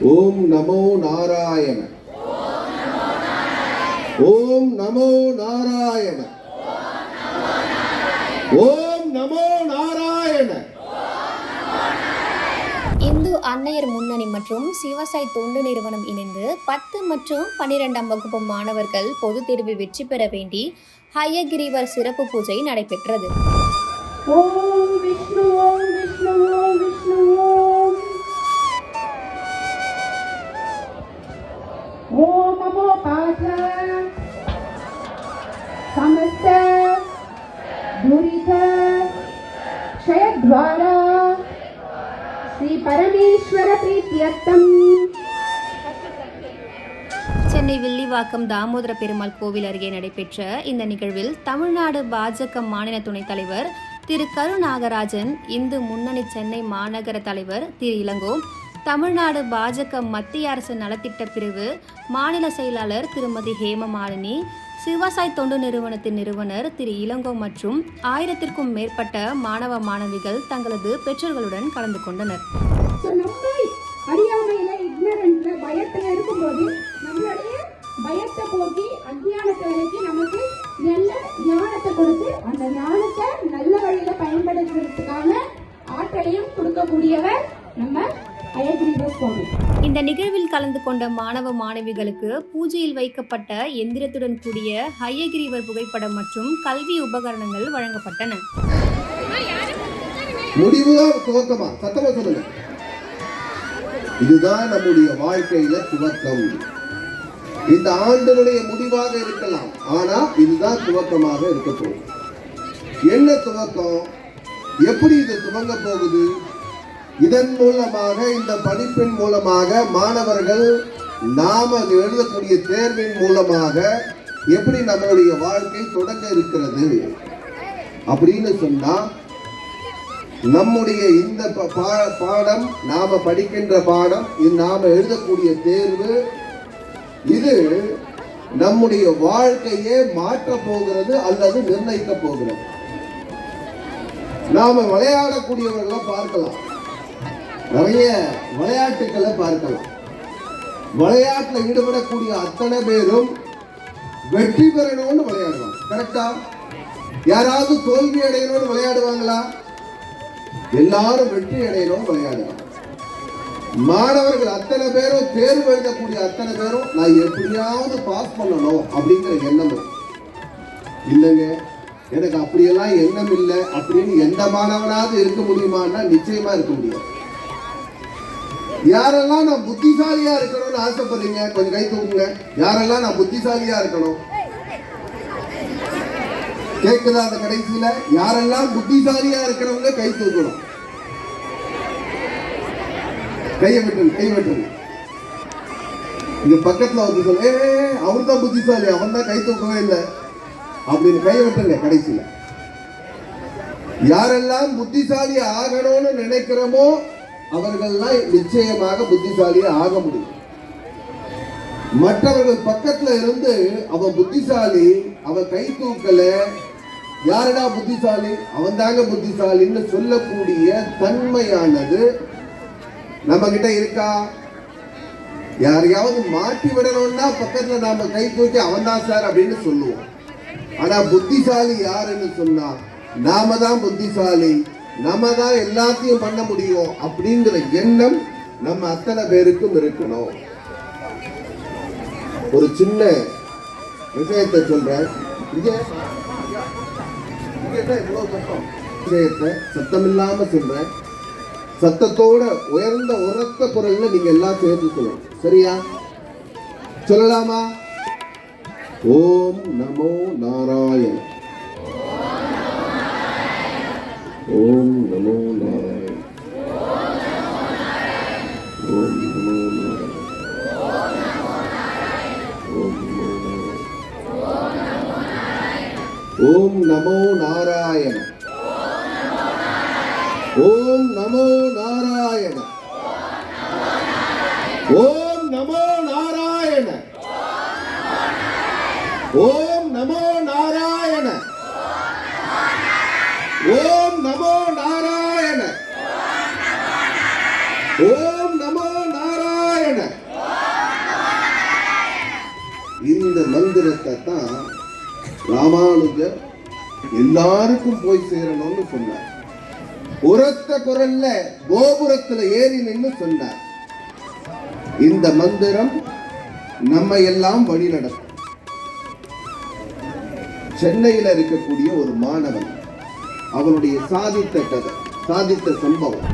ஓம் நமோ நாராயண. ஓம் நமோ நாராயண. ஓம் நமோ நாராயண. இந்து அன்னையர் முன்னணி மற்றும் சிவசாய் தொண்டு நிறுவனம் இணைந்து பத்து மற்றும் பன்னிரெண்டாம் வகுப்பு மாணவர்கள் பொதுத் தேர்வில் வெற்றி பெற வேண்டி ஹயகிரிவர் சிறப்பு பூஜை நடைபெற்றது. ஓம் விஷ்ணு ஓம் விஷ்ணு ஓம் விஷ்ணு ஓம் ஓம் நமோ பாத समस्त दुरित क्षयद्वारा श्री परमेश्वर प्रीत्यर्थम् சென்னை வில்லிவாக்கம் தாமோதர பெருமாள் கோவில் அருகே நடைபெற்ற இந்த நிகழ்வில் தமிழ்நாடு பாஜக மாநில துணைத் தலைவர் திரு கரு நாகராஜன் இந்து முன்னணி சென்னை மாநகர தலைவர் திரு இளங்கோ தமிழ்நாடு பாஜக மத்திய அரசு நலத்திட்ட பிரிவு மாநில செயலாளர் திருமதி ஹேமமாலினி சிவசாய் தொண்டு நிறுவனத்தின் நிறுவனர் திரு இளங்கோ மற்றும் ஆயிரத்திற்கும் மேற்பட்ட மாணவ மாணவிகள் தங்களது பெற்றோர்களுடன் கலந்து கொண்டனர். பயத்தை போக்கி அஞ்ஞானத்தை விலக்கி நமக்கு நல்ல ஞானத்தை கொடுத்து அந்த ஞானத்தை நல்ல வழியில பயன்படுத்துறதுக்கான ஆற்றலையும் கொடுக்கக்கூடியவர் நம்ம இந்த நிகழ்வில் கலந்து கொண்ட மாணவ மாணவிகளுக்கு பூஜையில் வைக்கப்பட்ட எந்திரத்துடன் கூடிய ஹையகிரிவர் புகைப்படம் மற்றும் கல்வி உபகரணங்கள் வழங்கப்பட்டன. இதுதான் நம்முடைய வாழ்க்கையில துவக்கம். இந்த ஆண்டினுடைய முடிவாக இருக்கலாம். ஆனா இதுதான் துவக்கமாக இருக்க போகுது. என்ன துவக்கம்? எப்படி இது துவங்க போகுது? இதன் மூலமாக இந்த படிப்பின் மூலமாக மாணவர்கள் நாம் எழுதக்கூடிய தேர்வின் மூலமாக எப்படி நம்மளுடைய வாழ்க்கை தொடங்க இருக்கிறது அப்படின்னு சொன்னால் நம்முடைய இந்த ப- பா- பாடம் நாம் படிக்கின்ற பாடம் இது நாம் எழுதக்கூடிய தேர்வு இது நம்முடைய வாழ்க்கையே மாற்ற போகிறது அல்லது நிர்ணயிக்க போகிறது. நாம விளையாடக்கூடியவர்களை பார்க்கலாம். நிறைய விளையாட்டுக்களை பார்க்கலாம். விளையாட்டில் ஈடுபடக்கூடிய அத்தனை பேரும் வெற்றி பெறணும்னு விளையாடுவாங்க. கரெக்டா யாராவது தோல்வி அடையணும்னு விளையாடுவாங்களா? எல்லாரும் வெற்றி அடையணும் விளையாடுவாங்க. மாணவர்கள் அத்தனை பேரும் தேர்வு எழுதக்கூடிய அத்தனை பேரும் நான் எப்படியாவது பாஸ் பண்ணணும் அப்படிங்கிற எண்ணம் இல்லைங்க எனக்கு அப்படியெல்லாம் எண்ணம் இல்லை அப்படின்னு எந்த மாணவனாவது இருக்க முடியுமான்னா நிச்சயமா இருக்க முடியாது. யாரெல்லாம் நான் புத்திசாலியா இருக்கணும்னு ஆசைப்படுறீங்க கொஞ்சம் கை தூக்குங்க. யாரெல்லாம் நான் புத்திசாலியா இருக்கணும்? கேட்குதா அந்த கடைசியில? யாரெல்லாம் புத்திசாலியா இருக்கிறவங்க கை தூக்கணும்? கையை விட்டுருங்க கை விட்டுருங்க இங்க பக்கத்துல வந்து சொல்ல ஏ அவர் தான் புத்திசாலி அவன் தான் கை தூக்கவே இல்லை. அப்படின்னு கையை விட்டுருங்க கடைசியில. யாரெல்லாம் புத்திசாலி ஆகணும்னு நினைக்கிறோமோ அவர்கள்லாம் நிச்சயமாக புத்திசாலியா ஆக முடியும். மற்றவர்கள் பக்கத்துல இருந்து அவன் புத்திசாலி அவன் கை தூக்கல யாரடா புத்திசாலி? அவன் தாங்க புத்திசாலின்னு சொல்லக்கூடிய தன்மையானது நம்ம கிட்ட இருக்கா? யாரையாவது மாட்டி விடணும்னா பக்கத்துல நாம கை தூக்கி அவன் தான் சார் அப்படின்னு சொல்லுவோம். ஆனா புத்திசாலி யாருன்னு சொன்னா நாம தான் புத்திசாலி. நம்ம தான் எல்லாத்தையும் பண்ண முடியும் அப்படிங்கிற எண்ணம் நம்ம அத்தனை பேருக்கும் இருக்கணும். ஒரு சின்ன விஷயத்தை சொல்றேன். விஷயத்தை சத்தம் விஷயத்தை சொல்றேன். சத்தத்தோட உயர்ந்த உரத்த குரல்ல நீங்க எல்லாம் சேர்த்துக்கணும். சொல்லணும் சரியா? சொல்லலாமா? ஓம் நமோ நாராயண். ஓம் நமோ நாராயண. ஓம் நமோ நாராயண. ஓம் நமோ நாராயண. ஓம் நமோ நாராயண. ஓம் நமோ நாராயண. ஓம் ஓம் நம நாராயண. இந்த மந்திரத்தை தான் ராமானுஜர் எல்லாருக்கும் போய் சேரணும்னு சொன்னார். உரத்த குரல்ல கோபுரத்துல ஏறி நின்று சொன்னார். இந்த மந்திரம் நம்ம எல்லாம் வழி நடக்கும் சென்னையில இருக்கக்கூடிய ஒரு மாணவன் அவனுடைய சாதித்த கதை சாதித்த சம்பவம்.